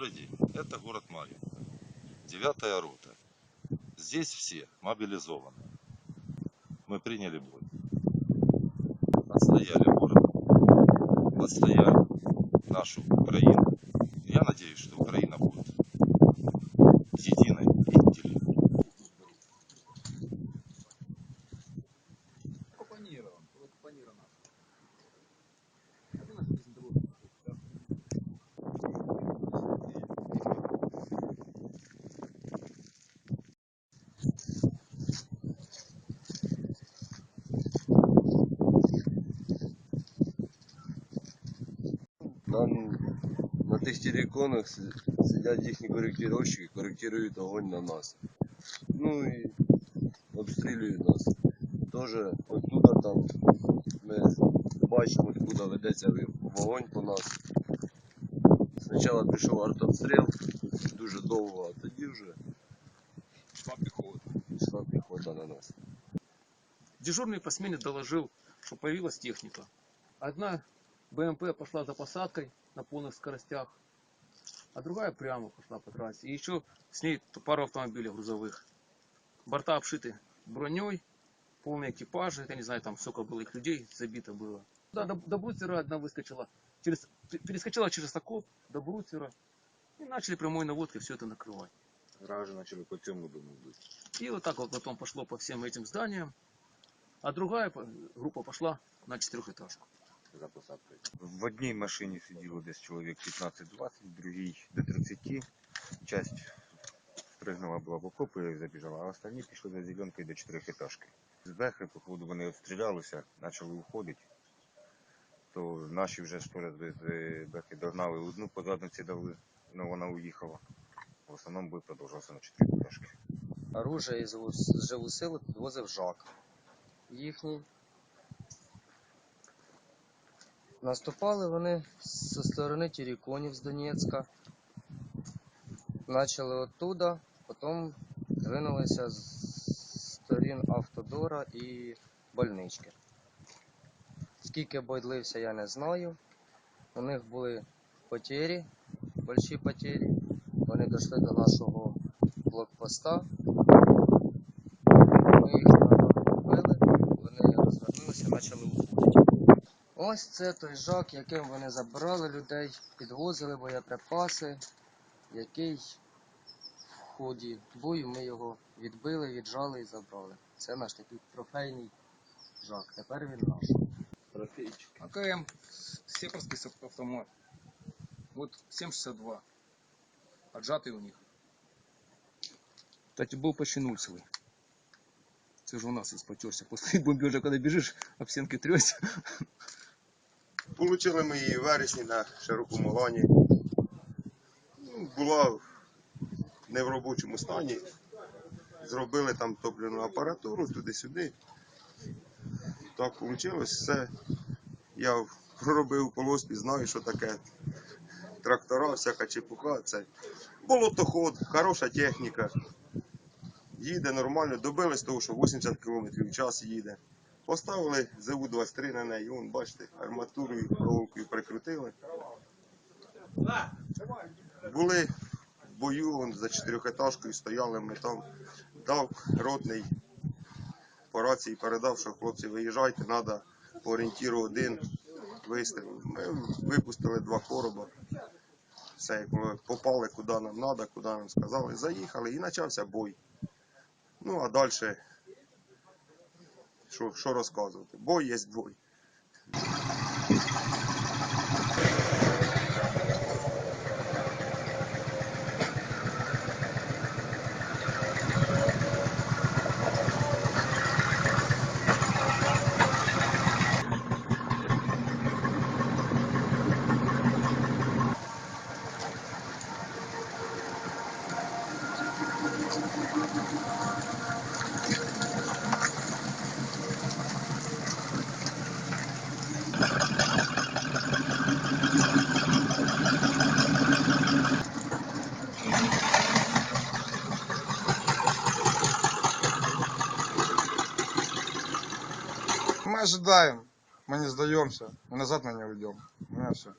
Это город Марьин. Девятая рота. Здесь все мобилизованы. Мы приняли бой. Отстояли город. Отстояли нашу Украину. Я надеюсь, что Украина будет Нам на тих телеконах си- сидять їхні коректировщики, коректують огонь на нас. Ну і обстрілюють нас. Тоже оттуда там ми бачимо, откуда ведеться вогонь по нас. Спочатку пішов артобстріл, дуже довго, а тоді вже Шла пехота. йшла піхота на нас. Дежурный по смене доложил, что появилась техника. Одна БМП пошла за посадкой на полных скоростях, а другая прямо пошла по трассе. И еще с ней пару автомобилей грузовых. Борта обшиты броней, полные экипажи, я не знаю, там сколько было их людей, забито было. Да, до, до Бруцера одна выскочила, через, перескочила через окоп до Бруцера и начали прямой наводкой все это накрывать. Граждан начали по цьому дому бити. И вот так вот потом пошло по всем этим зданиям. А другая группа пошла на четырехэтажку. За посадкою. В одній машині сиділо десь чоловік 15-20, в другій до 30. Часть пригнула була в окопи і забіжала, а останні пішли за зеленкою до чотирьохетажки. З Бехи, походу, вони обстрілялися, почали уходити. То наші вже поряд з Бехи догнали одну по задниці дали, ну вона уїхала. В основному бой продовжувався на чотирьохетажки. оружие із живу силу підвозив жак. Їхній. Наступали вони зі сторони Тіріконів з Донецька. Почали оттуда, потім двинулися з сторін Автодора і больнички. Скільки бой длився, я не знаю. У них були потері, больші потері. Вони дійшли до нашого блокпоста. Ми їх били, вони розвернулися і почали уходити. Ось це той жак, яким вони забирали людей, підвозили боєприпаси, який в ході бою ми його відбили, віджали і забрали. Це наш такий трофейний жак. Тепер він наш. АКМ, сепарский с- автомат. Вот 7,62. Отжатый у них. Кстати, был почти нульцевый. Це же у нас із потерся. После бомбежа, когда бежишь, об стенки трёсся. Получили ми її вересні на широкому лані. Ну, Була не в робочому стані. Зробили там топливну апаратуру туди-сюди. Так вийшло. Все. Я проробив колоспі, знаю, що таке трактора, всяка чепуха. Це болотоход, хороша техніка. Їде нормально, добились того, що 80 км в час їде. Поставили ЗУ-23 на неї, вон, бачите, арматурою, проволокою прикрутили. Були в бою вон, за чотирьохетажкою, стояли ми там, дав ротний по рації передав, що хлопці виїжджайте, треба по орієнтіру один вистріл. Ми випустили два короба. Все, попали куди нам треба, куди нам сказали, заїхали і почався бой. Ну а далі що, що розказувати? Бой є бой. Мы ожидаем, мы не сдаемся, мы назад мы не уйдем. У меня все.